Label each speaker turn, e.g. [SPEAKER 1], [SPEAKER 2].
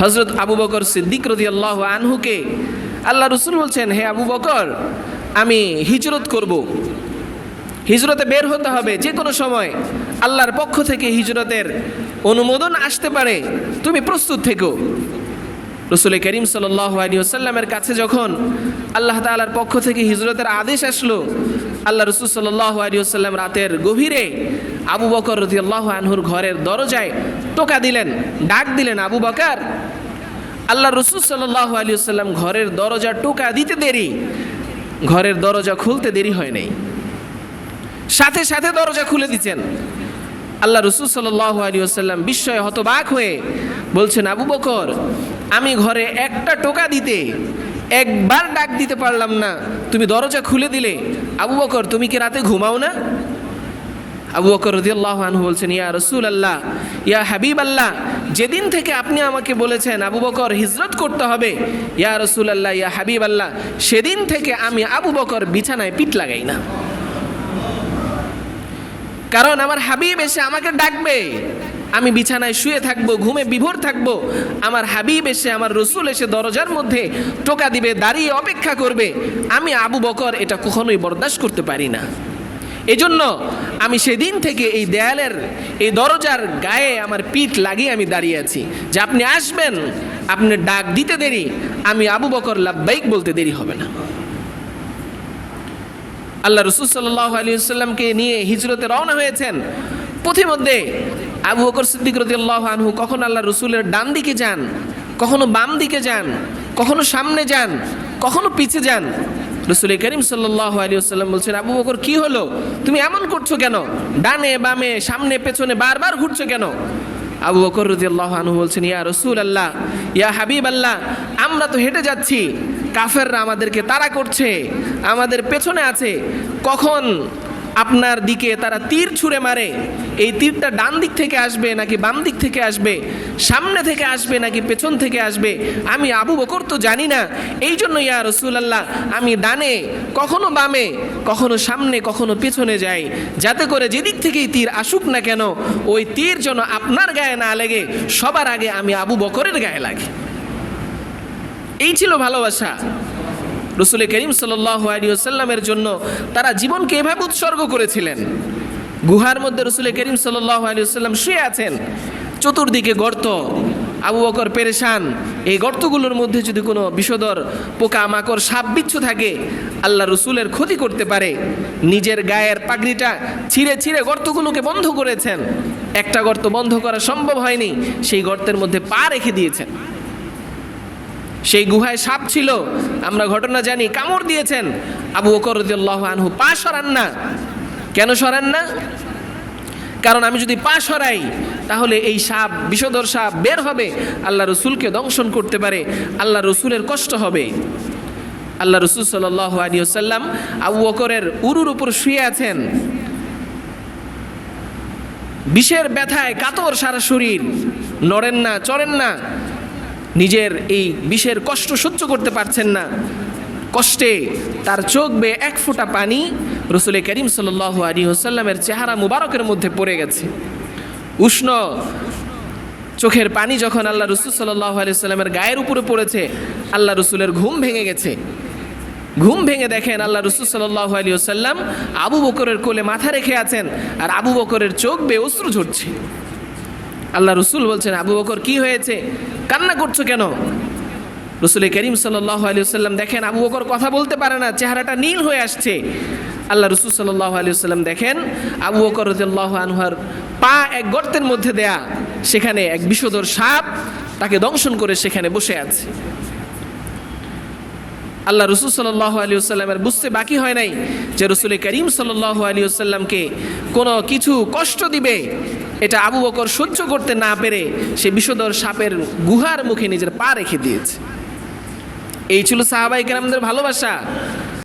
[SPEAKER 1] হজরত আবু বকর সিদ্দিক রদি আল্লাহ আনহুকে আল্লাহ রসুল বলছেন, হে আবু বকর, আমি হিজরত করব। হিজরতে বের হতে হবে যে কোনো সময়। আল্লাহর পক্ষ থেকে হিজরতের অনুমোদন আসতে পারে। তুমি প্রস্তুত থেকো। রসুল করিম সাল্লামের কাছে যখন আল্লাহ তালার পক্ষ থেকে হিজরতের আদেশ আসলো, আল্লাহ রসুল সাল্লাহ সাল্লাম রাতের গভীরে আবু বকর রতি আল্লাহ আনহুর ঘরের দরজায় টোকা দিলেন, ডাক দিলেন, আবু বকর, আল্লাহ রসুল সাল্লাহ আলিয়াল্লাম ঘরের দরজা টোকা দিতে দেরি। ঘরের দরজা খুলতে দেরি হয় নাই। সাথে সাথে দরজা খুলে দিচ্ছেন। আল্লাহ রসুল সাল্লাহ আলী আসাল্লাম বিস্ময়ে হতবাক হয়ে বলছেন, আবু বকর, আমি ঘরে একটা টোকা দিতে একবার ডাক দিতে পারলাম না। তুমি দরজা খুলে দিলে। আবু বকর, তুমি কি রাতে ঘুমাও না? আবু বকর রদিয়াল্লাহ আনহু বলছেন, ইয়া রসুল আল্লাহ ইয়া হাবিব আল্লাহ যেদিন থেকে আপনি আমাকে বলেছেন আবু বকর হিজরত করতে হবে, ইয়া রসুল আল্লাহ ইয়া হাবিব আল্লাহ সেদিন থেকে আমি আবু বকর বিছানায় পিঠ লাগাই না। কারণ আমার হাবিব এসে আমাকে ডাকবে, আমি বিছানায় শুয়ে থাকব, ঘুমে বিভোর থাকব, আমার হাবিব এসে, আমার রসুল এসে দরজার মধ্যে টোকা দিবে, দাঁড়িয়ে অপেক্ষা করবে, আমি আবু বকর এটা কখনোই বরদাস্ত করতে পারি না। এজন্য আমি সেদিন থেকে এই দেয়ালের, এই দরজার গায়ে আমার পিঠ লাগিয়ে আমি দাঁড়িয়ে আছি। যে আপনি আসবেন আপনি ডাক দিতে দেরি, আমি আবু বকর লাভবাইক বলতে দেরি হবে না। আল্লাহ রসুল সাল্লাহ আলী সাল্লামকে নিয়ে হিজরতে রওনা হয়েছেন। পথিমধ্যে আবু বকর সিদ্দিক রদিয়াল্লাহ আনহু কখন আল্লাহ রসুলের ডান দিকে যান, কখনো বাম দিকে যান, কখনো সামনে যান, কখনো পিছে যান রসুল করিম সাল্লাহ আলী বলছেন, আবু বকর, কি হলো? তুমি এমন করছ কেন? ডানে, বামে, সামনে, পেছনে বারবার ঘুরছো কেন? আবু বকর রদিয়াল্লাহ আনহু বলছেন, ইয়া রসুল আল্লাহ ইয়া হাবিব আল্লাহ আমরা তো হেঁটে যাচ্ছি। কাফেররা আমাদেরকে তারা করছে, আমাদের পেছনে আছে। কখন আপনার দিকে তারা তীর ছুঁড়ে মারে। এই তীরটা ডান দিক থেকে আসবে নাকি বাম দিক থেকে আসবে? সামনে থেকে আসবে নাকি পেছন থেকে আসবে? আমি আবু বকর তো জানি না। এই জন্য ইয়া রসুলাল্লাহ, আমি ডানে, কখনো বামে, কখনো সামনে, কখনো পেছনে যাই। যাতে করে যেদিক থেকেই তীর আসুক না কেন, ওই তীর যেন আপনার গায়ে না লেগে, সবার আগে আমি আবু বকরের গায়ে লাগে। এই ছিল ভালোবাসা। রসুল করিম সাল্লামের জন্য তারা জীবনকে এভাবে উৎসর্গ করেছিলেন। গুহার মধ্যে রসুল করিম সাল্লাম শুয়ে আছেন। চতুর্দিকে গর্ত, আবু বকর পেরেশান। এই গর্তগুলোর মধ্যে যদি কোনো বিষদর পোকা মাকড় সাপ বিচ্ছু থাকে, আল্লাহ রসুলের ক্ষতি করতে পারে। নিজের গায়ের পাগড়িটা ছিঁড়ে ছিঁড়ে গর্তগুলোকে বন্ধ করেছেন। একটা গর্ত বন্ধ করা সম্ভব হয়নি, সেই গর্তের মধ্যে পা রেখে দিয়েছেন। সেই গুহায় সাপ ছিল। আমরা ঘটনা জানি, কামড় দিয়েছেন। আবু রাদিয়াল্লাহু আনহু, পা সরান না। কেন সরান না? কারণ আমি যদি পা সরাই, তাহলে এই সাপ, বিষধর সাপ বের হবে। আল্লাহ রসুলকে দংশন করতে পারে। আল্লাহ রসুলের কষ্ট হবে। আল্লাহ রসুল সাল্লাহ আলী সাল্লাম আবু বকরের উরুর উপর শুয়ে আছেন। বিষের ব্যথায় কাতর সারা শরীর। নড়েন না, চড়েন না। নিজের এই বিষের কষ্ট সহ্য করতে পারছেন না। কষ্টে তার চোখ বেয়ে এক ফোঁটা পানি রসুল করিম সাল আলী হোসাল্লামের চেহারা মুবারকের মধ্যে পড়ে গেছে। উষ্ণ চোখের পানি যখন আল্লাহ রসুল সাল্লাহ আলি সাল্লামের গায়ের উপরে পড়েছে, আল্লাহ রসুলের ঘুম ভেঙে গেছে। ঘুম ভেঙে দেখেন আল্লাহ রসুল সাল্লাহ আলী সাল্লাম আবু বকরের কোলে মাথা রেখে আছেন আর আবু বকরের চোখ বেয়ে অশ্রু ঝরছে। আল্লাহ রসুল বলছেন, আবু বকর, কি হয়েছে? কান্না করছ কেন? রসুল করিম সাল্লাম দেখেন, আবু বকর কথা বলতে পারে না, চেহারাটা নীল হয়ে আসছে। আল্লাহ রসুল সাল্লাহ আলিয়াল্লাম দেখেন, আবু বকর রদিয়াল্লাহ আনহার পা এক গর্তের মধ্যে দেয়া, সেখানে এক বিষধর সাপ তাকে দংশন করে সেখানে বসে আছে। আল্লাহ রসুল সাল্লাহ আলী সাল্লামের বুঝতে বাকি হয় নাই যে রসুল করিম সাল্লাহ আলী সাল্লামকে কোনো কিছু কষ্ট দিবে, এটা আবু বকর সহ্য করতে না পেরে সে বিষধর সাপের গুহার মুখে নিজের পা রেখে দিয়েছে। এই ছিল সাহাবাই কেরামদের ভালোবাসা।